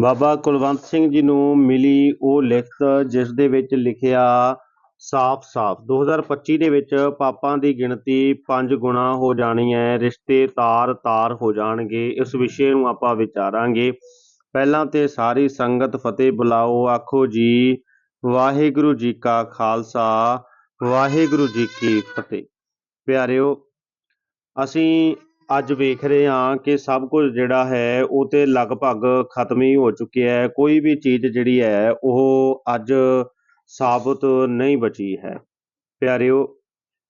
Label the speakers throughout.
Speaker 1: ਬਾਬਾ ਕੁਲਵੰਤ ਸਿੰਘ ਜੀ ਨੂੰ ਮਿਲੀ ਉਹ ਲਿਖਤ, ਜਿਸ ਦੇ ਵਿੱਚ ਲਿਖਿਆ ਸਾਫ਼-ਸਾਫ਼ 2025 ਦੇ ਵਿੱਚ ਪਾਪਾਂ ਦੀ ਗਿਣਤੀ 5 ਗੁਣਾ ਹੋ ਜਾਣੀ ਹੈ, ਰਿਸ਼ਤੇ ਤਾਰ-ਤਾਰ ਹੋ ਜਾਣਗੇ, ਇਸ ਵਿਸ਼ੇ ਨੂੰ ਆਪਾਂ ਵਿਚਾਰਾਂਗੇ। ਪਹਿਲਾਂ ਤੇ ਸਾਰੀ ਸੰਗਤ ਫਤਿਹ ਬੁਲਾਓ, ਆਖੋ ਜੀ, ਵਾਹਿਗੁਰੂ ਜੀ ਕਾ ਖਾਲਸਾ, ਵਾਹਿਗੁਰੂ ਜੀ ਕੀ ਫਤਿਹ। ਪਿਆਰਿਓ, ਅਸੀਂ ਅੱਜ ਵੇਖ ਰਹੇ ਹਾਂ ਕਿ ਸਭ ਕੁਝ ਜਿਹੜਾ ਹੈ ਉਹ ਤੇ ਲਗਭਗ ਖਤਮ ਹੀ ਹੋ ਚੁੱਕਿਆ ਹੈ। ਕੋਈ ਵੀ ਚੀਜ਼ ਜਿਹੜੀ ਹੈ, ਉਹ ਅੱਜ ਸਾਬਤ ਨਹੀਂ ਬਚੀ ਹੈ। ਪਿਆਰਿਓ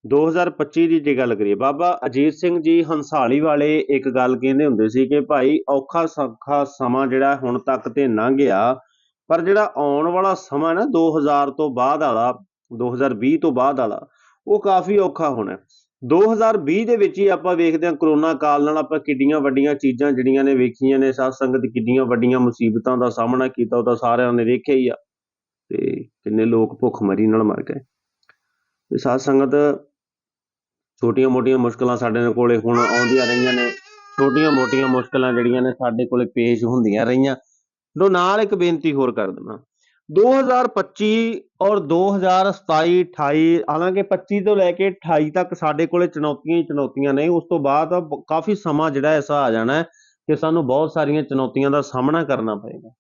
Speaker 1: 2025 ਦੀ ਜੇ ਗੱਲ ਕਰੀਏ, ਬਾਬਾ ਅਜੀਤ ਸਿੰਘ ਜੀ ਹੰਸਾਲੀ ਵਾਲੇ ਇੱਕ ਗੱਲ ਕਹਿੰਦੇ ਹੁੰਦੇ ਸੀ ਕਿ ਭਾਈ, ਔਖਾ ਸੌਖਾ ਸਮਾਂ ਜਿਹੜਾ ਹੁਣ ਤੱਕ ਤੇ ਲੰਘ ਗਿਆ, ਪਰ ਜਿਹੜਾ ਆਉਣ ਵਾਲਾ ਸਮਾਂ ਨਾ 2000 ਤੋਂ ਬਾਅਦ ਵਾਲਾ 2020 ਤੋਂ ਬਾਅਦ ਵਾਲਾ, ਉਹ ਕਾਫੀ ਔਖਾ ਹੋਣਾ 2020 ਦੇ ਵਿੱਚ ਹੀ ਆਪਾਂ ਵੇਖਦੇ ਹਾਂ ਕਰੋਨਾ ਕਾਲ ਨਾਲ ਆਪਾਂ ਕਿੱਡੀਆਂ ਵੱਡੀਆਂ ਚੀਜ਼ਾਂ ਜਿਹੜੀਆਂ ਨੇ ਵੇਖੀਆਂ ਨੇ, ਸਾਧ ਸੰਗਤ ਕਿੱਡੀਆਂ ਵੱਡੀਆਂ ਮੁਸੀਬਤਾਂ ਦਾ ਸਾਹਮਣਾ ਕੀਤਾ, ਉਹ ਤਾਂ ਸਾਰਿਆਂ ਨੇ ਵੇਖਿਆ ਹੀ ਆ। ਤੇ ਕਿੰਨੇ ਲੋਕ ਭੁੱਖਮਰੀ ਨਾਲ ਮਰ ਗਏ। ਤੇ ਸਾਧ ਸੰਗਤ ਛੋਟੀਆਂ ਮੋਟੀਆਂ ਮੁਸ਼ਕਲਾਂ ਸਾਡੇ ਕੋਲੇ ਹੁਣ ਆਉਂਦੀਆਂ ਰਹੀਆਂ ਨੇ। ਛੋਟੀਆਂ ਮੋਟੀਆਂ ਮੁਸ਼ਕਲਾਂ ਜਿਹੜੀਆਂ ਨੇ ਸਾਡੇ ਕੋਲੇ ਪੇਸ਼ ਹੁੰਦੀਆਂ ਰਹੀਆਂ। ਲੋ ਨਾਲ ਇੱਕ ਬੇਨਤੀ ਹੋਰ ਕਰ ਦਿੰਦਾ। 2025 ਔਰ 2027 28 ਹਾਲਾਂਕਿ 25 ਤੋਂ ਲੈ ਕੇ 28 ਤੱਕ ਸਾਡੇ ਕੋਲੇ ਚੁਣੌਤੀਆਂ ਹੀ ਚੁਣੌਤੀਆਂ ਨੇ, ਉਸ ਤੋਂ ਬਾਅਦ ਕਾਫੀ ਸਮਾਂ ਜਿਹੜਾ ਐਸਾ ਆ ਜਾਣਾ ਹੈ ਕਿ ਸਾਨੂੰ ਬਹੁਤ ਸਾਰੀਆਂ ਚੁਣੌਤੀਆਂ ਦਾ ਸਾਹਮਣਾ ਕਰਨਾ ਪਏਗਾ।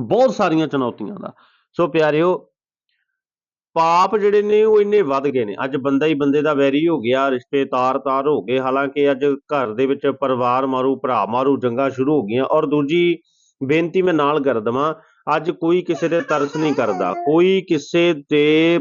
Speaker 1: ਬਹੁਤ ਸਾਰੀਆਂ ਚੁਣੌਤੀਆਂ ਦਾ। ਸੋ ਪਿਆਰਿਓ, ਪਾਪ ਜਿਹੜੇ ਨੇ ਉਹ ਇੰਨੇ ਵੱਧ ਗਏ ਨੇ। ਅੱਜ ਬੰਦਾ ਹੀ ਬੰਦੇ ਦਾ ਵੈਰੀ ਹੋ ਗਿਆ, ਰਿਸ਼ਤੇ ਤਾਰ-ਤਾਰ ਹੋ ਗਏ। ਹਾਲਾਂਕਿ ਅੱਜ ਘਰ ਦੇ ਵਿੱਚ ਪਰਿਵਾਰ ਮਾਰੂ, ਭਰਾ ਮਾਰੂ, ਜੰਗਾਂ ਸ਼ੁਰੂ ਹੋ ਗਈਆਂ। ਔਰ ਦੂਜੀ ਬੇਨਤੀ ਮੈਂ ਨਾਲ ਕਰ ਦਵਾਂ ਅੱਜ ਕੋਈ ਕਿਸੇ ਦੇ ਤਰਸ ਨਹੀਂ ਕਰਦਾ। ਕੋਈ ਕਿਸੇ ਤੇ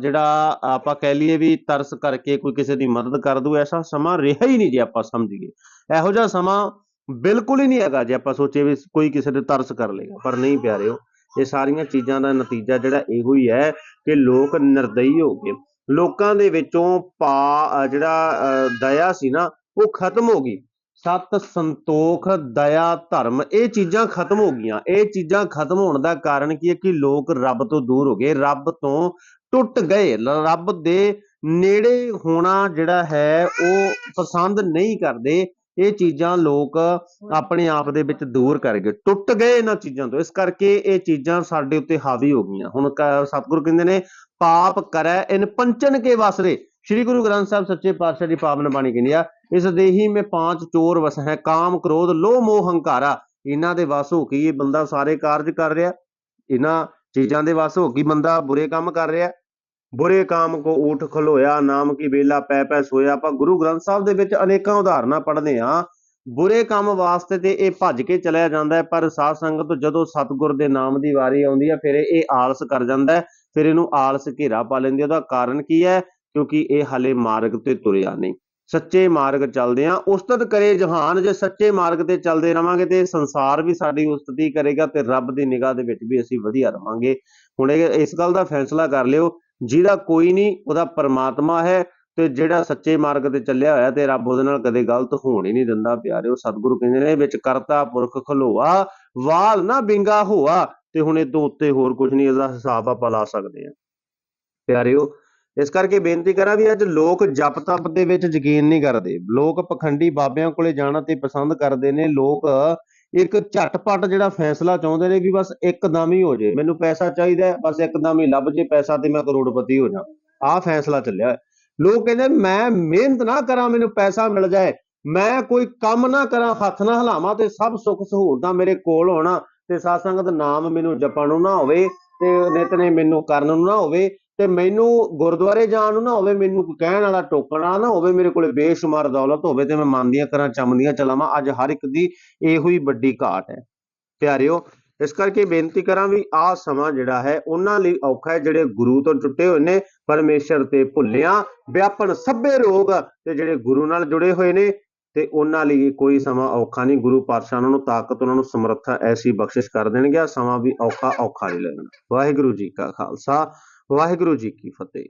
Speaker 1: ਜਿਹੜਾ ਆਪਾਂ ਕਹਿ ਲਈਏ ਵੀ ਤਰਸ ਕਰਕੇ ਕੋਈ ਕਿਸੇ ਦੀ ਮਦਦ ਕਰ ਦੂ ਐਸਾ ਸਮਾਂ ਰਿਹਾ ਹੀ ਨਹੀਂ ਜੇ ਆਪਾਂ ਸਮਝੀਏ। ਇਹੋ ਜਿਹਾ ਸਮਾਂ ਬਿਲਕੁਲ ਹੀ ਨਹੀਂ ਹੈਗਾ ਜੇ ਆਪਾਂ ਸੋਚੀਏ ਵੀ ਕੋਈ ਕਿਸੇ ਤੇ ਤਰਸ ਕਰ ਲੇਗਾ ਪਰ ਨਹੀਂ ਪਿਆਰਿਓ ਇਹ ਸਾਰੀਆਂ ਚੀਜ਼ਾਂ ਦਾ ਨਤੀਜਾ ਜਿਹੜਾ ਇਹੋ ਹੀ ਹੈ ਕਿ ਲੋਕ ਨਿਰਦਈ ਹੋ ਗਏ। ਲੋਕਾਂ ਦੇ ਵਿੱਚੋਂ ਪਾ ਜਿਹੜਾ ਅ, ਦਇਆ ਸੀ ਨਾ ਉਹ ਖਤਮ ਹੋ ਗਈ। ਸਤ ਸੰਤੋਖ, ਦਇਆ, ਧਰਮ, ਇਹ ਚੀਜ਼ਾਂ ਖਤਮ ਹੋ ਗਈਆਂ। ਇਹ ਚੀਜ਼ਾਂ ਖਤਮ ਹੋਣ ਦਾ ਕਾਰਨ ਕੀ ਹੈ ਕਿ ਲੋਕ ਰੱਬ ਤੋਂ ਦੂਰ ਹੋ ਗਏ। ਰੱਬ ਤੋਂ ਟੁੱਟ ਗਏ। ਰੱਬ ਦੇ ਨੇੜੇ ਹੋਣਾ ਜਿਹੜਾ ਹੈ, ਉਹ ਪਸੰਦ ਨਹੀਂ ਕਰਦੇ। ਇਹ ਚੀਜ਼ਾਂ ਲੋਕ ਆਪਣੇ ਆਪ ਦੇ ਵਿੱਚ ਦੂਰ ਕਰ ਗਏ। ਟੁੱਟ ਗਏ ਇਹਨਾਂ ਚੀਜ਼ਾਂ ਤੋਂ। ਇਸ ਕਰਕੇ ਇਹ ਚੀਜ਼ਾਂ ਸਾਡੇ ਉੱਤੇ ਹਾਵੀ ਹੋ ਗਈਆਂ। ਹੁਣ ਸਤਿਗੁਰੂ ਕਹਿੰਦੇ ਨੇ, ਪਾਪ ਕਰੈ, ਇਨ ਪੰਚਨ ਕੇ ਵਸਰੇ। ਸ੍ਰੀ ਗੁਰੂ ਗ੍ਰੰਥ ਸਾਹਿਬ ਸੱਚੇ ਪਾਤਸ਼ਾਹ ਦੀ ਪਾਵਨ ਬਾਣੀ ਕਹਿੰਦੀ ਆ, ਇਸ ਦੇਹੀ ਮੇ ਪਾਂਚ ਚੋਰ ਵਸ ਹੈ ਕਾਮ ਕ੍ਰੋਧ, ਲੋਭ, ਮੋਹ, ਹੰਕਾਰਾ। ਇਹਨਾਂ ਦੇ ਵਸ ਹੋ ਕੇ ਇਹ ਬੰਦਾ ਸਾਰੇ ਕਾਰਜ ਕਰ ਰਿਹਾ। ਇਹਨਾਂ ਚੀਜ਼ਾਂ ਦੇ ਵਸ ਹੋ ਕੇ ਬੰਦਾ ਬੁਰੇ ਕੰਮ ਕਰ ਰਿਹਾ। ਬੁਰੇ ਕਾਮ ਕੋ ਊਠ ਖਲੋਇਆ, ਨਾਮ ਕੀ ਵੇਲਾ ਪੈ ਪੈ ਸੋਇਆ। ਆਪਾਂ ਗੁਰੂ ਗ੍ਰੰਥ ਸਾਹਿਬ ਦੇ ਵਿੱਚ ਅਨੇਕਾਂ ਉਦਾਹਰਨਾਂ ਪੜ੍ਹਦੇ ਹਾਂ। ਬੁਰੇ ਕੰਮ ਵਾਸਤੇ ਤੇ ਇਹ ਭੱਜ ਕੇ ਚਲਿਆ ਜਾਂਦਾ ਹੈ, ਪਰ ਸਾਧ ਸੰਗਤ ਜਦੋਂ ਸਤਿਗੁਰ ਦੇ ਨਾਮ ਦੀ ਵਾਰੀ ਆਉਂਦੀ ਹੈ ਫਿਰ ਇਹ ਆਲਸ ਕਰ ਜਾਂਦਾ ਹੈ। ਫਿਰ ਇਹਨੂੰ ਆਲਸ ਘੇਰਾ ਪਾ ਲੈਂਦੀ ਹੈ ਉਹਦਾ ਕਾਰਨ ਕੀ ਹੈ? ਕਿਉਂਕਿ ਇਹ ਹਾਲੇ ਮਾਰਗ ਤੇ ਤੁਰਿਆ ਨਹੀਂ। ਸੱਚੇ ਮਾਰਗ ਚੱਲਦੇ ਆ ਉਸਤਤ ਕਰੇ ਜਹਾਨ, ਜੇ ਸੱਚੇ ਮਾਰਗ ਤੇ ਚੱਲਦੇ ਰਵਾਂਗੇ ਤੇ ਸੰਸਾਰ ਵੀ ਸਾਡੀ ਉਸਤਤੀ ਕਰੇਗਾ ਤੇ ਰੱਬ ਦੀ ਨਿਗਾਹ ਦੇ ਵਿੱਚ ਵੀ ਅਸੀਂ ਵਧੀਆ ਰਵਾਂਗੇ। ਹੁਣ ਇਸ ਗੱਲ ਦਾ ਫੈਸਲਾ ਕਰ ਲਿਓ, ਜਿਹਦਾ ਕੋਈ ਨਹੀਂ, ਉਹਦਾ ਪਰਮਾਤਮਾ ਹੈ ਤੇ ਜਿਹੜਾ ਸੱਚੇ ਮਾਰਗ ਤੇ ਚੱਲਿਆ ਹੋਇਆ ਤੇ ਰੱਬ ਉਹਦੇ ਨਾਲ ਕਦੇ ਗਲਤ ਹੋਣ ਹੀ ਨਹੀਂ ਦਿੰਦਾ, ਪਿਆਰਿਓ। ਸਤਿਗੁਰੂ ਕਹਿੰਦੇ ਨੇ, ਵਿੱਚ ਕਰਤਾ ਪੁਰਖ ਖਲੋਆ, ਵਾਲ ਨਾ ਬਿੰਗਾ ਹੋਆ, ਤੇ ਹੁਣ ਇਹ ਤੋਂ ਉੱਤੇ ਹੋਰ ਕੁਝ ਨਹੀਂ, ਇਹਦਾ ਹਿਸਾਬ ਆਪਾਂ ਲਾ ਸਕਦੇ ਆ ਪਿਆਰਿਓ ਇਸ ਕਰਕੇ ਬੇਨਤੀ ਕਰਾਂ ਵੀ ਅੱਜ ਲੋਕ ਜਪ ਤਪ ਦੇ ਵਿੱਚ ਯਕੀਨ ਨਹੀਂ ਕਰਦੇ। ਲੋਕ ਪਖੰਡੀ ਬਾਬਿਆਂ ਕੋਲੇ ਜਾਣਾ ਤੇ ਪਸੰਦ ਕਰਦੇ ਨੇ। ਲੋਕ ਇੱਕ ਝਟਪਟ ਜਿਹੜਾ ਫੈਸਲਾ ਚਾਹੁੰਦੇ ਨੇ ਵੀ ਬਸ ਇੱਕਦਮ ਹੀ ਹੋ ਜੇ। ਮੈਨੂੰ ਪੈਸਾ ਚਾਹੀਦਾ ਹੈ, ਬਸ ਇੱਕਦਮ ਹੀ ਲੱਭ ਜੇ ਪੈਸਾ ਤੇ ਮੈਂ ਕਰੋੜਪਤੀ ਹੋ ਜਾ। ਆਹ ਫੈਸਲਾ ਚੱਲਿਆ। ਲੋਕ ਕਹਿੰਦੇ ਮੈਂ ਮਿਹਨਤ ਨਾ ਕਰਾਂ ਮੈਨੂੰ ਪੈਸਾ ਮਿਲ ਜਾਏ। ਮੈਂ ਕੋਈ ਕੰਮ ਨਾ ਕਰਾਂ ਹੱਥ ਨਾ ਹਿਲਾਵਾਂ ਤੇ ਸਭ ਸੁੱਖ ਸਹੂਲਤਾਂ ਮੇਰੇ ਕੋਲ ਹੋਣਾ ਤੇ ਸਾਧ ਸੰਗਤ ਨਾਮ ਮੈਨੂੰ ਜਪਣ ਨੂੰ ਨਾ ਹੋਵੇ ਤੇ ਨਿਤਨੇ ਮੈਨੂੰ ਕਰਨ ਨੂੰ ਨਾ ਹੋਵੇ। ਤੇ ਮੈਨੂੰ ਗੁਰਦੁਆਰੇ ਜਾਣ ਨੂੰ ਨਾ ਹੋਵੇ ਮੈਨੂੰ ਕੋਈ ਕਹਿਣ ਵਾਲਾ ਟੋਕਣਾ ਨਾ ਹੋਵੇ ਮੇਰੇ ਕੋਲੇ ਬੇਸ਼ੁਮਾਰ ਦੌਲਤ ਹੋਵੇ ਤੇ ਮੈਂ ਮੰਨਦੀਆਂ ਕਰਾਂ ਚਮਦੀਆਂ ਚਲਾਵਾਂ, ਅੱਜ ਹਰ ਇੱਕ ਦੀ ਇਹੋ ਹੀ ਵੱਡੀ ਘਾਟ ਹੈ। ਪਿਆਰਿਓ, ਇਸ ਕਰਕੇ ਬੇਨਤੀ ਕਰਾਂ ਵੀ ਆਹ ਸਮਾਂ ਜਿਹੜਾ ਹੈ, ਉਹਨਾਂ ਲਈ ਔਖਾ ਹੈ, ਜਿਹੜੇ ਗੁਰੂ ਤੋਂ ਟੁੱਟੇ ਹੋਏ ਨੇ, ਪਰਮੇਸ਼ਰ ਤੇ ਭੁੱਲਿਆ, ਵਿਆਪਨ ਸਭੇ ਰੋਗ ਤੇ ਜਿਹੜੇ ਗੁਰੂ ਨਾਲ ਜੁੜੇ ਹੋਏ ਨੇ, ਤੇ ਉਹਨਾਂ ਲਈ ਕੋਈ ਸਮਾਂ ਔਖਾ ਨਹੀਂ। ਗੁਰੂ ਪਾਤਸ਼ਾਹ ਉਹਨਾਂ ਨੂੰ ਤਾਕਤ, ਉਹਨਾਂ ਨੂੰ ਸਮਰੱਥਾ, ਐਸੀ ਬਖਸ਼ਿਸ਼ ਕਰ ਦੇਣਗੇ, ਆਹ ਸਮਾਂ ਵੀ ਔਖਾ ਔਖਾ ਨਹੀਂ ਲੱਗਣਾ। ਵਾਹਿਗੁਰੂ ਜੀ ਕਾ ਖਾਲਸਾ। ਵਾਹਿਗੁਰੂ ਜੀ ਕੀ ਫਤਿਹ।